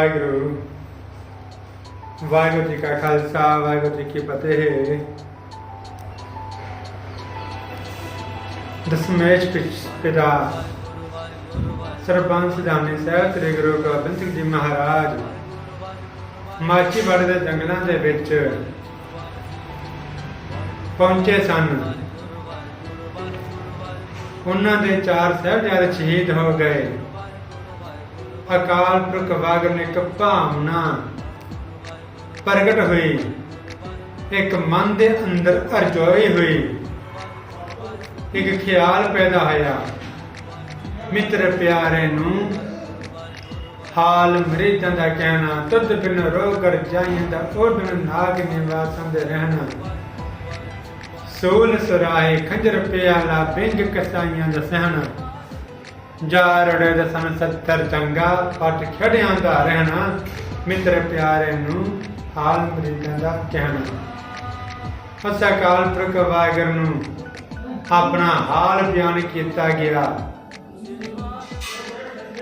ਵਾਹਿਗੁਰੂ। ਵਾਹਿਗੁਰੂ ਜੀ ਕਾ ਖਾਲਸਾ, ਵਾਹਿਗੁਰੂ ਜੀ ਕੀ ਫਤਿਹ। ਦਸਮੇਸ਼ ਪਿਤਾ, ਸਰਬੰਸ ਦਾਨੀ ਸਾਹਿਬ ਸ੍ਰੀ ਗੁਰੂ ਗੋਬਿੰਦ ਸਿੰਘ ਜੀ ਮਹਾਰਾਜ ਮਾਚੀਵਾੜੇ ਦੇ ਜੰਗਲਾਂ ਦੇ ਵਿੱਚ ਪਹੁੰਚੇ ਸਨ। ਉਹਨਾਂ ਦੇ ਚਾਰ ਸਾਹਿਬਜ਼ਾਦੇ ਸ਼ਹੀਦ ਹੋ ਗਏ। ਅਕਾਲ ਪੁਰਖ ਵਾਹਿਗੁਰੂ ਨੇ ਭਾਵਨਾ ਪ੍ਰਗਟ ਹੋਈ। ਇੱਕ ਮਨ ਦੇ ਅੰਦਰ ਅਰਜ਼ੋਈ ਹੋਈ। ਇੱਕ ਖਿਆਲ ਪੈਦਾ ਹੋਇਆ। ਮਿੱਤਰ ਪਿਆਰੇ ਨੂੰ, ਹਾਲ ਮਰੀਜ਼ਾਂ ਦਾ ਕਹਿਣਾ, ਤੁਧ ਬਿਨ ਰੋ ਕਰ ਜਾਈਂਦਾ ਓਢਣ ਨਾਗ ਨਿਵਾਸਨ ਦੇ ਰਹਿਣਾ। ਸੋਲ ਸੁਰਾਏ ਖੰਜਰ ਪਿਆਲਾ ਬਿੰਗ ਕਸਾਈਆਂ ਦਾ ਸਹਿਣਾ। ਜਾ ਰੜੇ ਸਨ ਸੱਤਰ ਚੰਗਾ, ਪਟ ਖੜਿਆਂ ਦਾ ਰਹਿਣਾ, ਮਿੱਤਰ ਪਿਆਰੇ ਨੂੰ ਹਾਲ ਮਰੀਜ਼ਾਂ ਦਾ ਕਹਿਣਾ। ਅਸਾ ਕਾਲ ਪੁਰਖ ਵਾਹਿਗੁਰੂ ਨੂੰ, ਆਪਣਾ ਹਾਲ ਬਿਆਨ ਕੀਤਾ ਗਿਆ।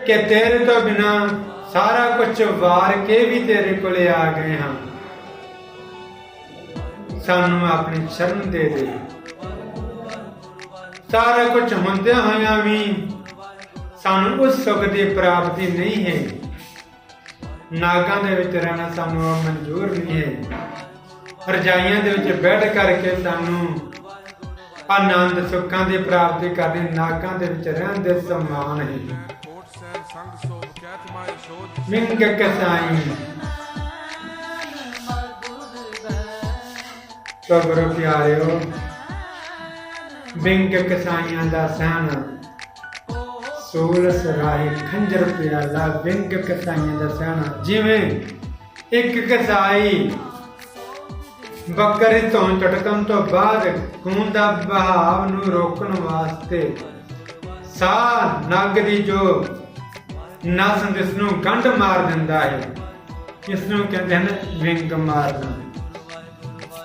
ਕਿ ਤੇਰੇ ਤੋਂ ਬਿਨਾ ਸਾਰਾ ਕੁਝ ਵਾਰ ਕੇ ਵੀ ਤੇਰੇ ਕੋਲੇ ਆ ਗਏ ਹਾਂ। ਸਾਨੂੰ ਆਪਣੀ ਸ਼ਰਨ ਦੇ ਦੇ। ਸਾਰਾ ਕੁਝ ਹੁੰਦਿਆਂ ਹੋਇਆਂ ਵੀ ਸਾਨੂੰ ਉਸ ਸੁਖ ਦੀ ਪ੍ਰਾਪਤੀ ਨਹੀਂ ਹੈ। ਨਾਗਾਂ ਦੇ ਵਿੱਚ ਰਹਿਣਾ ਸਾਨੂੰ ਮਨਜ਼ੂਰ ਨਹੀਂ ਹੈ। ਰਜਾਈਆਂ ਦੇ ਵਿੱਚ ਬੈਠ ਕਰਕੇ ਸਾਨੂੰ ਆਨੰਦ ਸੁੱਖਾਂ ਦੀ ਪ੍ਰਾਪਤੀ ਕਰਨੀ ਨਾਗਾਂ ਦੇ ਵਿੱਚ ਰਹਿਣ ਦੇ ਸਮਾਨ ਹੈ। ਮਿੰਗ ਕਸਾਈ। ਤੋ ਗੁਰੂ ਪਿਆਰਿਓ ਬਿੰਗ ਕਸਾਈਆਂ ਦਾ ਸਹਿਣ ਸੂਲ ਸਰਾਏ ਖੰਜਰ ਪਿਆਲਾ ਬਿੰਗ ਕਸਾਈਆਂ ਦਾ ਸਹਿਣ ਜਿਵੇਂ ਇੱਕ ਕਸਾਈ ਬੱਕਰੀ ਤੋਂ ਟਟਕਣ ਤੋਂ ਬਾਅਦ ਖੂਨ ਦਾ ਬਹਾਵ ਨੂੰ ਰੋਕਣ ਵਾਸਤੇ ਸਾਹ ਨਗ ਦੀ ਜੋ ਨਸ ਜਿਸ ਨੂੰ ਗੰਢ ਮਾਰ ਦਿੰਦਾ ਹੈ, ਇਸ ਨੂੰ ਕਹਿੰਦੇ ਹਨ ਵਿੰਗ ਮਾਰਨਾ।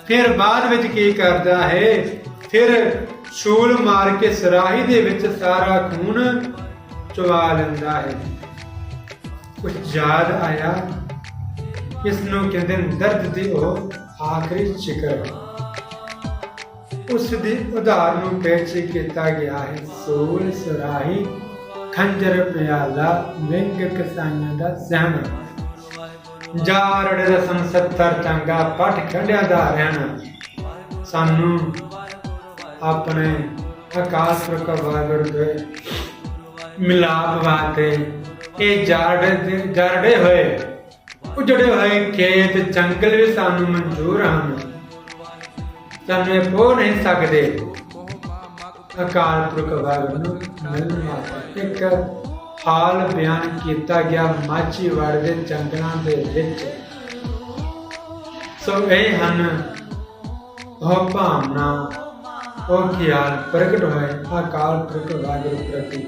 ਫਿਰ ਬਾਅਦ ਵਿੱਚ ਕੀ ਕਰਦਾ ਹੈ? ਫਿਰ ਛੂਲ ਮਾਰ ਕੇ ਸਰਾਹੀ ਦੇ ਵਿੱਚ ਸਾਰਾ ਖੂਨ ਚੁਵਾ ਲੈਂਦਾ ਹੈ। ਕੁਝ ਯਾਦ ਆਇਆ? ਇਸ ਨੂੰ ਕਹਿੰਦੇ ਦਰਦ ਦੀ ਉਹ ਆਖਰੀ ਜ਼ਿਕਰ ਉਸ ਦੀ ਉਦਾਹਰਨ ਨੂੰ ਪੇਸ਼ ਕੀਤਾ ਗਿਆ ਹੈ। ਸੋਲ ਸਰਾਹੀ, ਖੰਜਰ ਪਿਆਲਾ, ਵਿੰਗ ਕਸਾਈਆਂ ਦਾ ਸਹਿਣ ਜਾਰੜ ਰਸਮ 70 ਚੰਗਾ ਪਟ ਖੰਡਿਆਂ ਦਾ ਰਹਿਣਾ। ਸਾਨੂੰ ਆਪਣੇ ਆਕਾਸ਼ ਪੁਰਖ ਵਾਹਿਗੁਰੂ ਦੇ ਮਿਲਾਪ ਵਾਤੇ ਇਹ ਜਾਰੜੇ ਜਾਰੜੇ ਹੋਏ। ਉਜੜੇ ਹੋਏ ਖੇਤ, ਜੰਗਲ ਵੀ ਸਾਨੂੰ ਮਨਜ਼ੂਰ ਹਨ। ਸਾਨੂੰ ਇਹ ਪੋ ਨਹੀਂ ਸਕਦੇ। ਅਕਾਲ ਪੁਰਖ ਵਾਹਿਗੁਰੂ ਨੂੰ ਮਿਲਣ ਵਾਸਤੇ ਇੱਕ ਹਾਲ ਬਿਆਨ ਕੀਤਾ ਗਿਆ ਮਾਚੀਵਾੜ ਦੇ ਜੰਗਲਾਂ ਦੇ ਵਿੱਚ। ਸੋ ਇਹ ਹਨ ਉਹ ਭਾਵਨਾ, ਉਹ ਖਿਆਲ ਪ੍ਰਗਟ ਹੋਏ ਅਕਾਲ ਪੁਰਖ ਵਾਹਿਗੁਰੂ ਪ੍ਰਤੀ।